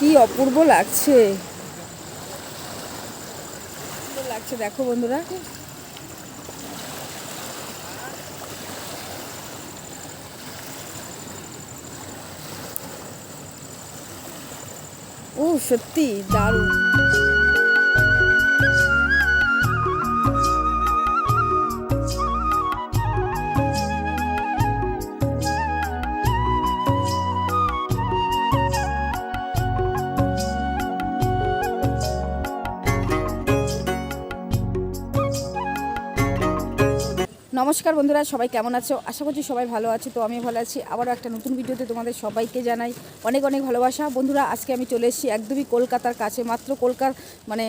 কি অপূর্ব লাগছে। লাগছে দেখো বন্ধুরা। ও সত্যি দারুণ। নমস্কার বন্ধুরা, সবাই কেমন আছো? আশা করছি সবাই ভালো আছো, তো আমি ভালো আছি। আবারও একটা নতুন ভিডিওতে তোমাদের সবাইকে জানাই অনেক অনেক ভালোবাসা। বন্ধুরা, আজকে আমি চলে এসেছি একদমই কলকাতার কাছে, মাত্র কলকাতার মানে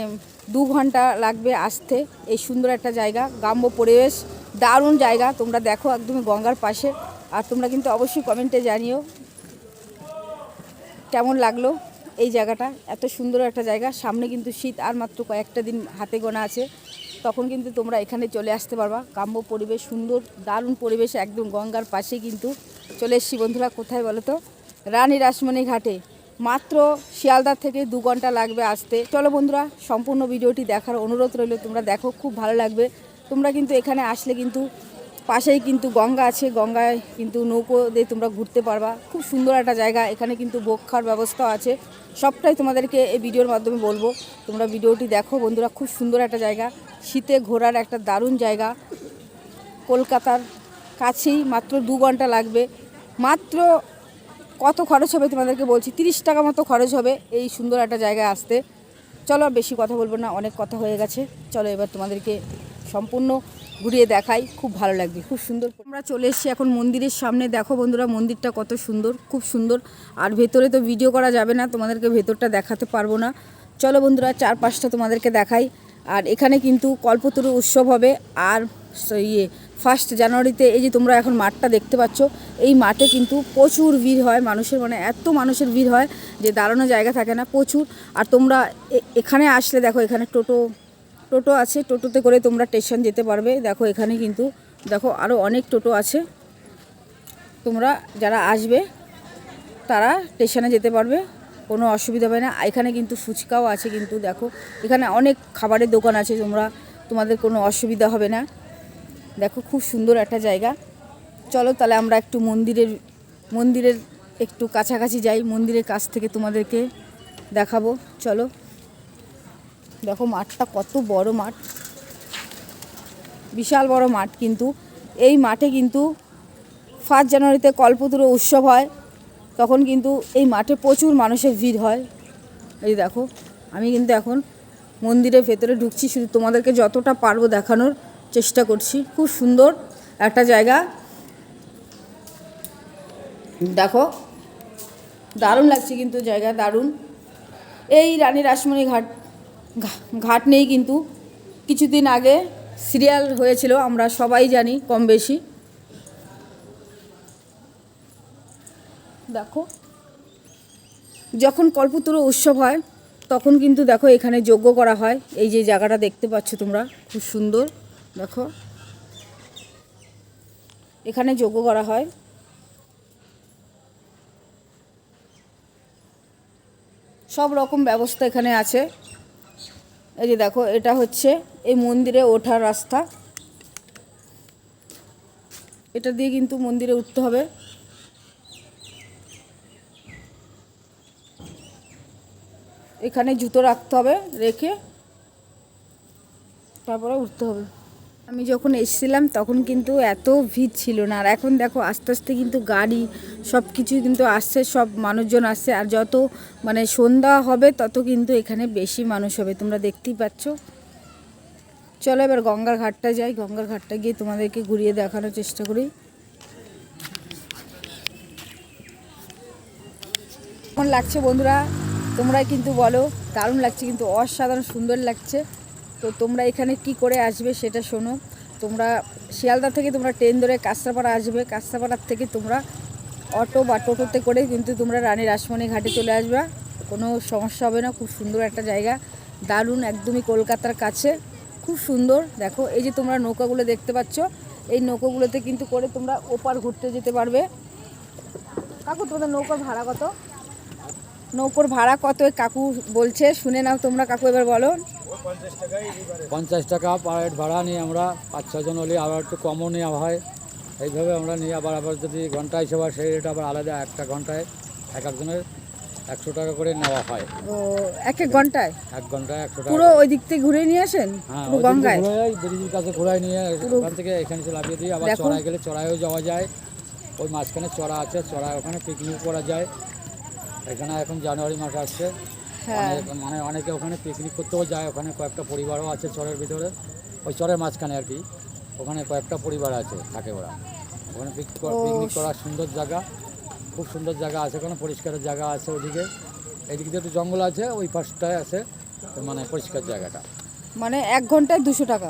দু ঘণ্টা লাগবে আসতে। এই সুন্দর একটা জায়গা, গ্রাম্য পরিবেশ, দারুণ জায়গা। তোমরা দেখো একদমই গঙ্গার পাশে। আর তোমরা কিন্তু অবশ্যই কমেন্টে জানিও কেমন লাগল এই জায়গাটা। এত সুন্দর একটা জায়গা, সামনে কিন্তু শীত, আর মাত্র কয়েকটা দিন হাতে গোনা আছে। তখন কিন্তু তোমরা এখানে চলে আসতে পারবা। কাম্য পরিবেশ সুন্দর, দারুণ পরিবেশ একদম গঙ্গার পাশে কিন্তু চলে এসছি। বন্ধুরা, কোথায় বলো তো? রানী রাসমণি ঘাটে। মাত্র শিয়ালদার থেকে দু ঘণ্টা লাগবে আসতে। চলো বন্ধুরা, সম্পূর্ণ ভিডিওটি দেখার অনুরোধ রইল। তোমরা দেখো, খুব ভালো লাগবে। তোমরা কিন্তু এখানে আসলে কিন্তু পাশেই কিন্তু গঙ্গা আছে, গঙ্গায় কিন্তু নৌকো দিয়ে তোমরা ঘুরতে পারবা। খুব সুন্দর একটা জায়গা, এখানে কিন্তু বোক খাওয়ার ব্যবস্থাও আছে। সবটাই তোমাদেরকে এই ভিডিওর মাধ্যমে বলব। তোমরা ভিডিওটি দেখো বন্ধুরা, খুব সুন্দর একটা জায়গা। শীতে ঘোরার একটা দারুণ জায়গা। কলকাতার কাছেই মাত্র দু ঘণ্টা লাগবে। মাত্র কত খরচ হবে তোমাদেরকে বলছি, তিরিশ টাকা মতো খরচ হবে এই সুন্দর একটা জায়গায় আসতে। চলো বেশি কথা বলব না, অনেক কথা হয়ে গেছে। চলো এবার তোমাদেরকে সম্পূর্ণ ঘুরিয়ে দেখাই, খুব ভালো লাগবে, খুব সুন্দর। আমরা চলে এসেছি এখন মন্দিরের সামনে। দেখো বন্ধুরা, মন্দিরটা কত সুন্দর, খুব সুন্দর। আর ভেতরে তো ভিডিও করা যাবে না, তোমাদেরকে ভেতরটা দেখাতে পারব না। চলো বন্ধুরা চার পাঁচটা তোমাদেরকে দেখাই। আর এখানে কিন্তু কল্পতরু উৎসব হবে। আর ইয়ে ফার্স্ট জানুয়ারিতে এই যে তোমরা এখন মাঠটা দেখতে পাচ্ছ, এই মাঠে কিন্তু প্রচুর ভিড় হয় মানুষের মানে এত মানুষের ভিড় হয় যে দাঁড়ানো জায়গা থাকে না, প্রচুর। আর তোমরা এখানে আসলে দেখো, এখানে টোটো টোটো আছে, টোটোতে করে তোমরা স্টেশন যেতে পারবে। দেখো এখানে কিন্তু, দেখো আরও অনেক টোটো আছে। তোমরা যারা আসবে, তারা স্টেশনে যেতে পারবে, কোনো অসুবিধা হবে না। এখানে কিন্তু ফুচকাও আছে কিন্তু, দেখো। এখানে অনেক খাবারের দোকান আছে, তোমরা, তোমাদের কোনো অসুবিধা হবে না। দেখো খুব সুন্দর একটা জায়গা। চলো তাহলে আমরা একটু মন্দিরের মন্দিরের একটু কাছাকাছি যাই। মন্দিরের কাছ থেকে তোমাদেরকে দেখাবো। চলো। দেখো মাঠটা কত বড় মাঠ। বিশাল বড় মাঠ কিন্তু। এই মাঠে কিন্তু ফার্স্ট জানুয়ারিতে কল্পতরু উৎসব হয়। তখন কিন্তু এই মাঠে প্রচুর মানুষের ভিড় হয়। এই দেখো, আমি কিন্তু এখন মন্দিরের ভেতরে ঢুকছি, শুধু তোমাদেরকে যতটা পারব দেখানোর চেষ্টা করছি। খুব সুন্দর একটা জায়গা। দেখো, দারুণ লাগছে কিন্তু জায়গা, দারুণ। এই রানী রাসমণি ঘাট ঘাট নেই কিন্তু। কিছুদিন আগে সিরিয়াল হয়েছিল, আমরা সবাই জানি, কম বেশি। দেখো, যখন কল্পতরু উৎসব হয়, তখন কিন্তু দেখো এখানে যজ্ঞ করা হয়। এই যে জায়গাটা দেখতে পাচ্ছ তোমরা, খুব সুন্দর। দেখো, এখানে যজ্ঞ করা হয়। সব রকম ব্যবস্থা এখানে আছে। এই যে দেখো, এটা হচ্ছে এই মন্দিরে ওঠার রাস্তা। এটা দিয়ে কিন্তু মন্দিরে উঠতে হবে। এখানে জুতো রাখতে হবে, রেখে তারপরে উঠতে হবে। আমি যখন এসেছিলাম, তখন কিন্তু এত ভিড় ছিল না। আর এখন দেখো, আস্তে আস্তে কিন্তু গাড়ি সব কিছুই কিন্তু আসছে, সব মানুষজন আসছে। আর যত মানে সন্ধ্যা হবে, তত কিন্তু এখানে বেশি মানুষ হবে। তোমরা দেখতেই পাচ্ছ। চলো এবার গঙ্গার ঘাটটা যাই। গঙ্গার ঘাটটা গিয়ে তোমাদেরকে ঘুরিয়ে দেখানোর চেষ্টা করি। কেমন লাগছে বন্ধুরা? তোমরা কিন্তু বলো। দারুণ লাগছে, কিন্তু অসাধারণ সুন্দর লাগছে। তো তোমরা এখানে কি করে আসবে সেটা শোনো। তোমরা শিয়ালদা থেকে তোমরা ট্রেন ধরে কাঁচরাপাড়া আসবে। কাঁচরাপাড়ার থেকে তোমরা অটো বা টোটোতে করে কিন্তু তোমরা রানী রাসমণি ঘাটে চলে আসবে। কোনো সমস্যা হবে না, খুব সুন্দর একটা জায়গা। দারুণ, একদমই কলকাতার কাছে। খুব সুন্দর। দেখো, এই যে তোমরা নৌকাগুলো দেখতে পাচ্ছ, এই নৌকাগুলোতে কিন্তু করে তোমরা ওপার ঘুরতে যেতে পারবে। কাকু, তোমাদের নৌকার ভাড়া কত? নৌকোর ভাড়া কত? কাকু বলছে, শুনে নাও তোমরা। কাকু, এবার বলো। পঞ্চাশ টাকা পার হেড ভাড়া নিই আমরা পাঁচ ছজন হলে আবার একটু কমও নেওয়া হয়। এইভাবে আমরা নিই আবার আবার যদি ঘণ্টা হিসেবে হয়, সেই রেট আবার আলাদা একটা ঘন্টায় এক একজনের একশো টাকা করে নেওয়া হয়। ও এক এক ঘন্টায়? এক ঘন্টায় একশো টাকা পুরো ওই দিক থেকে ঘুরে নিয়ে আসেন? হ্যাঁ পুরো গঙ্গায়? ব্রিজের কাছে ঘোরায় নিয়ে ওখান থেকে এখানে এসে লাভিয়ে দিই আবার। চড়াই গেলে চড়াইও যাওয়া যায়। ওই মাঝখানে চড়া আছে চড়ায় ওখানে পিকনিক করা যায়। এখানে এখন জানুয়ারি মাস আসছে। মানে অনেকে ওখানে পিকনিক করতেও যায় ওখানে কয়েকটা পরিবারও আছে চরের ভিতরে। ওই চরের মাঝখানে আর কি। ওখানে কয়েকটা পরিবার আছে থাকে ওরা। ওখানে পিকনিক। করার সুন্দর জায়গা খুব সুন্দর জায়গা আছে ওখানে পরিষ্কারের জায়গা আছে ওদিকে। এদিকে দিয়ে একটু জঙ্গল আছে ওই পাশটায় আছে মানে পরিষ্কার জায়গাটা। মানে এক ঘন্টায় দুশো টাকা?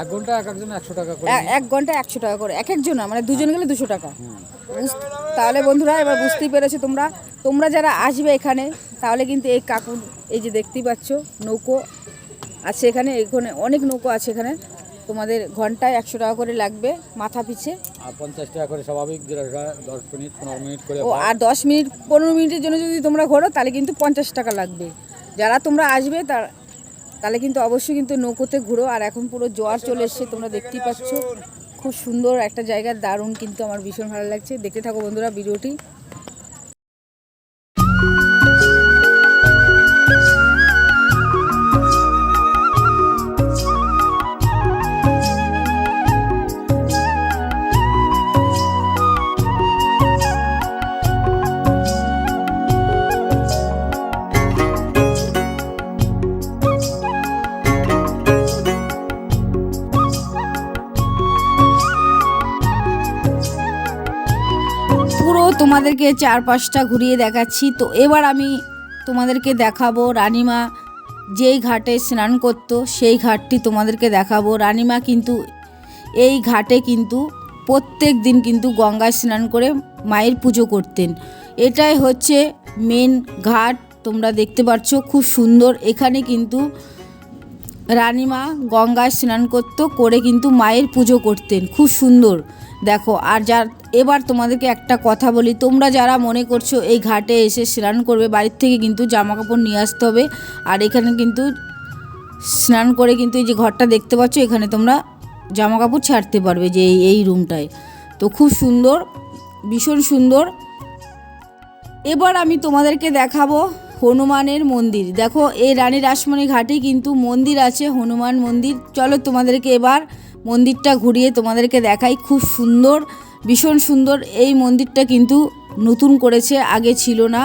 এক ঘণ্টা এক একজন একশো টাকা করে এক ঘণ্টা একশো টাকা করে এক একজন মানে দুজন গেলে দুশো টাকা। তাহলে বন্ধুরা এবার বুঝতেই পেরেছ তোমরা। তোমরা যারা আসবে এখানে তাহলে কিন্তু এই কাকুর এই যে দেখতেই পাচ্ছ নৌকো আছে এখানে এখানে অনেক নৌকো আছে এখানে। তোমাদের ঘন্টায় একশো টাকা করে লাগবে মাথা পিছে। আর পঞ্চাশ টাকা করে স্বাভাবিক দশ মিনিট পনেরো মিনিট করে ও আর দশ মিনিট পনেরো মিনিটের জন্য যদি তোমরা ঘোরো তাহলে কিন্তু পঞ্চাশ টাকা লাগবে। যারা তোমরা আসবে তার তাহলে কিন্তু অবশ্যই কিন্তু নৌকোতে ঘুরো। আর এখন পুরো জোয়ার চলে এসছে তোমরা দেখতেই পাচ্ছ। খুব সুন্দর একটা জায়গা দারুণ কিন্তু আমার ভীষণ ভালো লাগছে। দেখতে থাকো বন্ধুরা ভিডিওটি। তোমাদেরকে চার পাঁচটা ঘুরিয়ে দেখাচ্ছি। তো এবার আমি তোমাদেরকে দেখাবো রানিমা যেই ঘাটে স্নান করতো, সেই ঘাটটি তোমাদেরকে দেখাবো। রানিমা কিন্তু এই ঘাটে কিন্তু প্রত্যেক দিন কিন্তু গঙ্গায় স্নান করে মায়ের পুজো করতেন। এটাই হচ্ছে মেন ঘাট, তোমরা দেখতে পাচ্ছ খুব সুন্দর। এখানে কিন্তু রানীমা গঙ্গায় স্নান করতো, করে কিন্তু মায়ের পুজো করতেন। খুব সুন্দর। দেখো, আর যার, এবার তোমাদেরকে একটা কথা বলি। তোমরা যারা মনে করছ এই ঘাটে এসে স্নান করবে, বাড়ির থেকে কিন্তু জামা কাপড় নিয়ে আসতে হবে। আর এখানে কিন্তু স্নান করে কিন্তু এই যে ঘরটা দেখতে পাচ্ছ, এখানে তোমরা জামা কাপড় ছাড়তে পারবে যে এই এই রুমটায় তো খুব সুন্দর, ভীষণ সুন্দর। এবার আমি তোমাদেরকে দেখাবো হনুমানের মন্দির। দেখো এই রানী রাসমণি ঘাটে কিন্তু মন্দির আছে, হনুমান মন্দির। চলো তোমাদেরকে এবার মন্দিরটা ঘুরিয়ে তোমাদেরকে দেখাই। খুব সুন্দর, ভীষণ সুন্দর। এই মন্দিরটা কিন্তু নতুন করেছে, আগে ছিল না।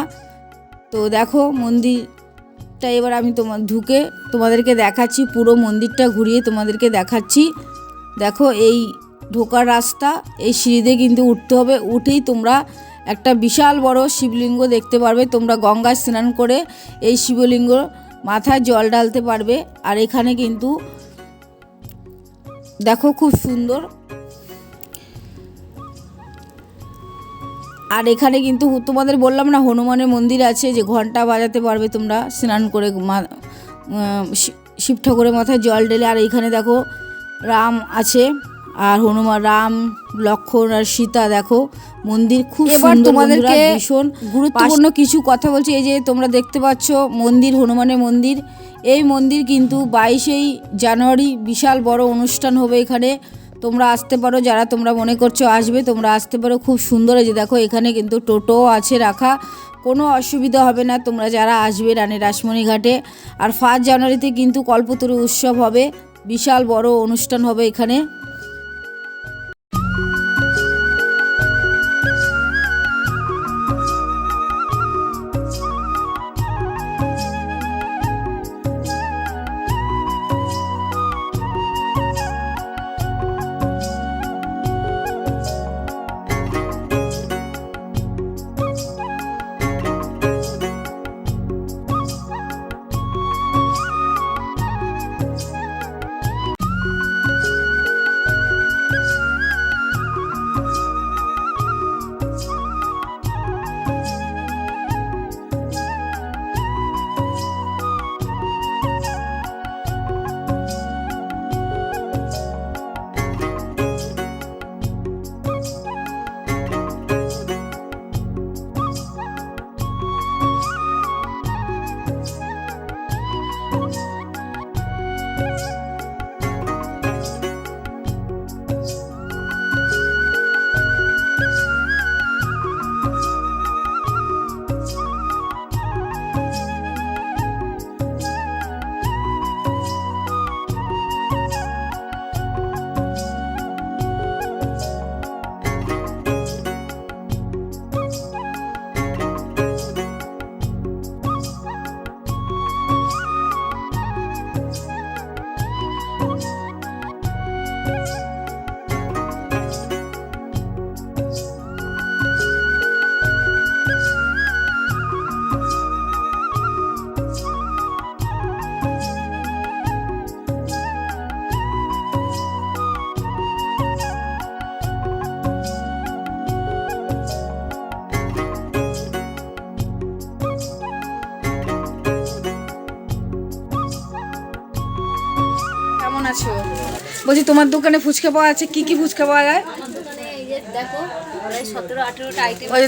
তো দেখো, মন্দিরটা এবার আমি তোমার ঢুকে তোমাদেরকে দেখাচ্ছি, পুরো মন্দিরটা ঘুরিয়ে তোমাদেরকে দেখাচ্ছি। দেখো, এই ঢোকার রাস্তা, এই সিঁড়িতে কিন্তু উঠতে হবে। উঠেই তোমরা একটা বিশাল বড় শিবলিঙ্গ দেখতে পারবে। তোমরা গঙ্গায় স্নান করে এই শিবলিঙ্গ মাথায় জল ঢালতে পারবে। আর এখানে কিন্তু দেখো খুব সুন্দর। আর এখানে কিন্তু তোমাদের বললাম না, হনুমানের মন্দির আছে যে ঘণ্টা বাজাতে পারবে তোমরা স্নান করে শিব ঠাকুরের মাথায় জল ঢেলে। আর এইখানে দেখো রাম আছে। আর হনুমান রাম লক্ষণ আর সীতা দেখো মন্দির খুব এবার তোমাদেরকে ভীষণ গুরুত্বপূর্ণ কিছু কথা বলছি। এই যে তোমরা দেখতে পাচ্ছ মন্দির হনুমানের মন্দির। এই মন্দির কিন্তু বাইশেই জানুয়ারি বিশাল বড় অনুষ্ঠান হবে এখানে। তোমরা আসতে পারো যারা তোমরা মনে করছ আসবে তোমরা আসতে পারো। খুব সুন্দর এই যে দেখো এখানে কিন্তু টোটো আছে রাখা। কোনো অসুবিধা হবে না তোমরা যারা আসবে রানী রাসমণি ঘাটে। আর ফার্স্ট জানুয়ারিতে কিন্তু কল্পতরু উৎসব হবে। বিশাল বড় অনুষ্ঠান হবে এখানে। আছো? বলছি, তোমার দোকানে ফুচকা পাওয়া আছে? কি কি ফুচকা পাওয়া যায়? দেখো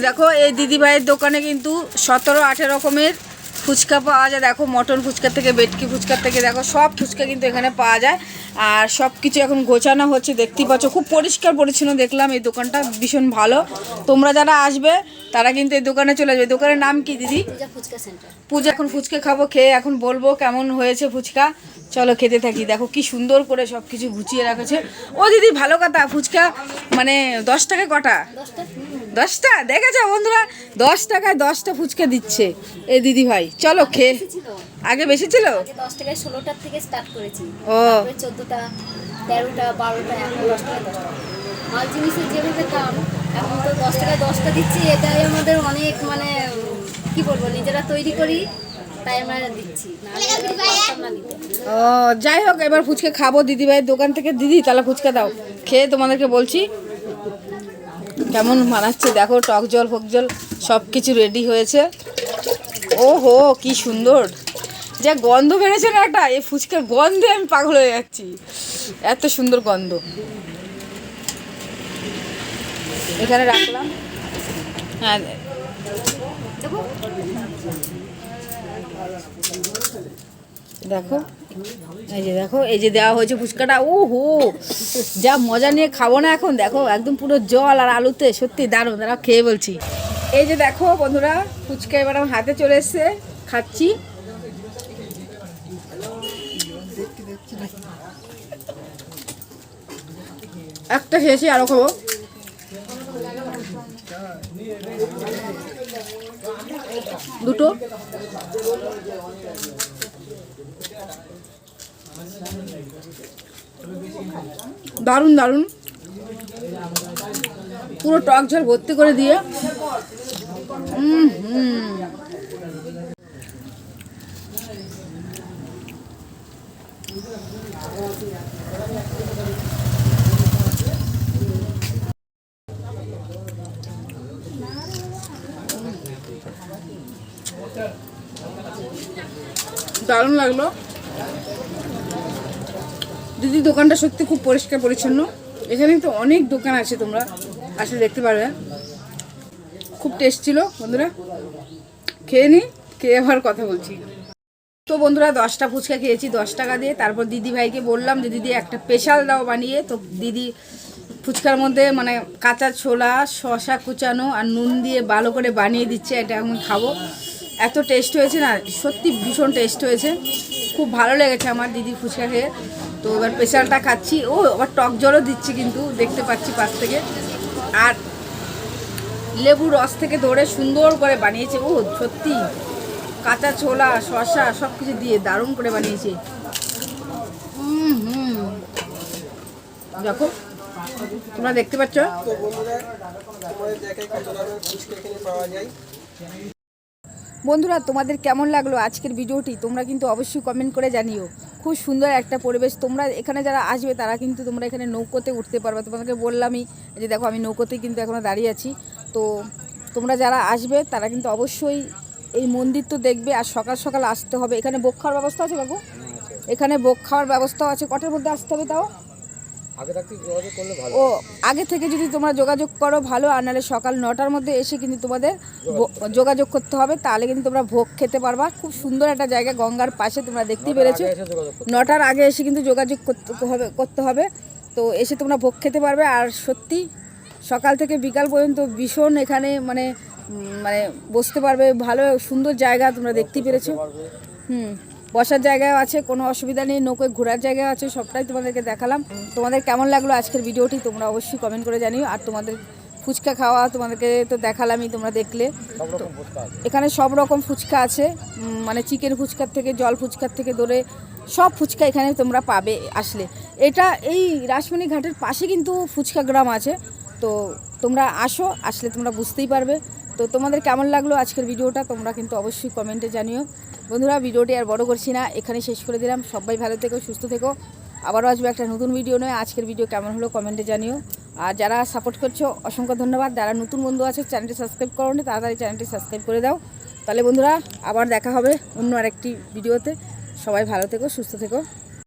দেখো, এই দিদি ভাইয়ের দোকানে কিন্তু সতেরো, আঠেরো রকমের ফুচকা পাওয়া যায়। দেখো, মটন ফুচকা থেকে বেটকি ফুচকা থেকে, দেখো, সব ফুচকা কিন্তু এখানে পাওয়া যায়। আর সব কিছু এখন গোছানো হচ্ছে দেখতেই পাচ্ছ। খুব পরিষ্কার পরিচ্ছন্ন দেখলাম এই দোকানটা ভীষণ ভালো। তোমরা যারা আসবে তারা কিন্তু এই দোকানে চলে আসবে দোকানের নাম কি দিদি? পূজা এখন ফুচকা খাব খেয়ে এখন বলব কেমন হয়েছে ফুচকা। চলো খেতে থাকি। দেখো কি সুন্দর করে সব কিছু গুছিয়ে রাখেছে ও দিদি ভালো কথা ফুচকা মানে দশ টাকা কটা? দশটা? দেখেছ বন্ধুরা? দশ টাকায় দশটা ফুচকা দিচ্ছে এ দিদি ভাই। চলো খেয়ে। আগে বেশি ছিল? দশ টাকায় ষোলোটার থেকে স্টার্ট করেছি। ও। চোদ্দোটা তেরোটা বারোটা এখন দশ টাকায় দশটা মাল জিনিসের যেভাবে দাম এখন তো দশ টাকায় দশটা দিচ্ছি এটাই আমাদের অনেক মানে কি বলব নিজেরা তৈরি করি ও যাই হোক এবার ফুচকা খাব। দিদি ভাইয়ের দোকান থেকে দিদি তাহলে ফুচকা দাও। খেয়ে তোমাদেরকে বলছি কেমন বানাচ্ছে দেখো, টক জল, ফক জল সব কিছু রেডি হয়েছে। ও হো কি সুন্দর। যা গন্ধ বেড়েছে না একটা, এই ফুচকার গন্ধে আমি পাগল হয়ে যাচ্ছি। এত সুন্দর গন্ধ। এখানে রাখলাম। হ্যাঁ। দেখো। দেখো। এই যে দেখো, এই যে দেওয়া হয়েছে ফুচকাটা ও হো যা মজা নিয়ে খাব না এখন, দেখো, একদম পুরো জল আর আলুতে, সত্যি দারুণ, দাঁড়াও, খেয়ে বলছি। এই যে দেখো বন্ধুরা, ফুচকা এবার আমার হাতে চলে এসছে, খাচ্ছি। একটা খেয়েছি, আরও খাব। দুটো। দারুণ দারুণ। পুরো টক ঝাল ভর্তি করে দিয়ে। হুম। দারুণ লাগল। দিদি, দোকানটা সত্যি খুব পরিষ্কার পরিচ্ছন্ন। এখানে তো অনেক দোকান আছে তোমরা আসলে দেখতে পারবে। খুব টেস্ট ছিল, বন্ধুরা। খেয়ে নি, খেয়ে আবার কথা বলছি। তো বন্ধুরা, দশটা ফুচকা খেয়েছি, দশ টাকা দিয়ে। তারপর দিদি ভাইকে বললাম যে দিদি একটা স্পেশাল দাও বানিয়ে। তো দিদি ফুচকার মধ্যে মানে কাঁচা ছোলা শশা কুচানো আর নুন দিয়ে ভালো করে বানিয়ে দিচ্ছে, এটা আমি খাব। এত টেস্ট হয়েছে না, সত্যি ভীষণ টেস্ট হয়েছে। খুব ভালো লেগেছে আমার দিদি ফুচকা খেয়ে। তো এবার স্পেশালটা খাচ্ছি। ও, আবার টক জলও দিচ্ছি কিন্তু, দেখতে পাচ্ছি পাশ থেকে। আর লেবু রস থেকে ধরে সুন্দর করে বানিয়েছে। ও, সত্যি। কাঁচা ছোলা, শসা সব কিছু দিয়ে দারুণ করে বানিয়েছে। হুম দেখো, তোমরা দেখতে পাচ্ছ? বন্ধুরা, তোমাদের কেমন লাগল আজকের ভিডিওটি? তোমরা কিন্তু অবশ্যই কমেন্ট করে জানিও। খুব সুন্দর একটা পরিবেশ। তোমরা এখানে যারা আসবে, তারা কিন্তু তোমরা এখানে নৌকোতে উঠতে পারবে। তোমাদেরকে বললামই যে দেখো, আমি নৌকোতেই কিন্তু এখনও দাঁড়িয়ে আছি। তো তোমরা যারা আসবে, তারা কিন্তু অবশ্যই এই মন্দির তো দেখবে আর সকাল সকাল আসতে হবে। এখানে বোক খাওয়ার ব্যবস্থা আছে কাকু? এখানে বোক খাওয়ার ব্যবস্থাও আছে। কটার মধ্যে আসতে হবে তাও? আগে থাকতে যোগাযোগ করলে ভালো ও আগে থেকে যদি তোমরা যোগাযোগ করো ভালো আর নাহলে সকাল নটার মধ্যে এসে কিন্তু তোমাদের যোগাযোগ করতে হবে তাহলে কিন্তু তোমরা ভোগ খেতে পারবা। খুব সুন্দর একটা জায়গা গঙ্গার পাশে তোমরা দেখতেই পেরেছ। নটার আগে এসে কিন্তু যোগাযোগ করতে হবে করতে হবে। তো এসে তোমরা ভোগ খেতে পারবে আর সত্যি সকাল থেকে বিকাল পর্যন্ত ভীষণ এখানে মানে মানে বসতে পারবে ভালো সুন্দর জায়গা তোমরা দেখতে পেরেছ। হুম। বসার জায়গাও আছে কোনো অসুবিধা নেই নৌকোয় ঘোরার জায়গা আছে সবটাই তোমাদেরকে দেখালাম। তোমাদের কেমন লাগল আজকের ভিডিওটি তোমরা অবশ্যই কমেন্ট করে জানিও। আর তোমাদের ফুচকা খাওয়া তোমাদেরকে তো দেখালামই তোমরা দেখলে। এখানে সব রকম ফুচকা আছে মানে চিকেন ফুচকার থেকে জল ফুচকার থেকে ধরে সব ফুচকা এখানে তোমরা পাবে আসলে। এটা এই রাসমণি ঘাটের পাশে কিন্তু ফুচকা গ্রাম আছে। তো তোমরা আসো আসলে তোমরা বুঝতেই পারবে। তো তোমাদের কেমন লাগল আজকের ভিডিওটা তোমরা কিন্তু অবশ্যই কমেন্টে জানিও। বন্ধুরা, ভিডিওটি আর বড় করছি না এখানে শেষ করে দিলাম। সবাই ভালো থেকো, সুস্থ থেকো। আবারও আসবে একটা নতুন ভিডিও নয়। আজকের ভিডিও কেমন হলো কমেন্টে জানিও। আর যারা সাপোর্ট করছ, অসংখ্য ধন্যবাদ। যারা নতুন বন্ধু আছে চ্যানেলটি সাবস্ক্রাইব করো তাড়াতাড়ি চ্যানেলটি সাবস্ক্রাইব করে দাও। তাহলে বন্ধুরা, আবার দেখা হবে অন্য আরেকটি ভিডিওতে সবাই ভালো থেকো, সুস্থ থেকো।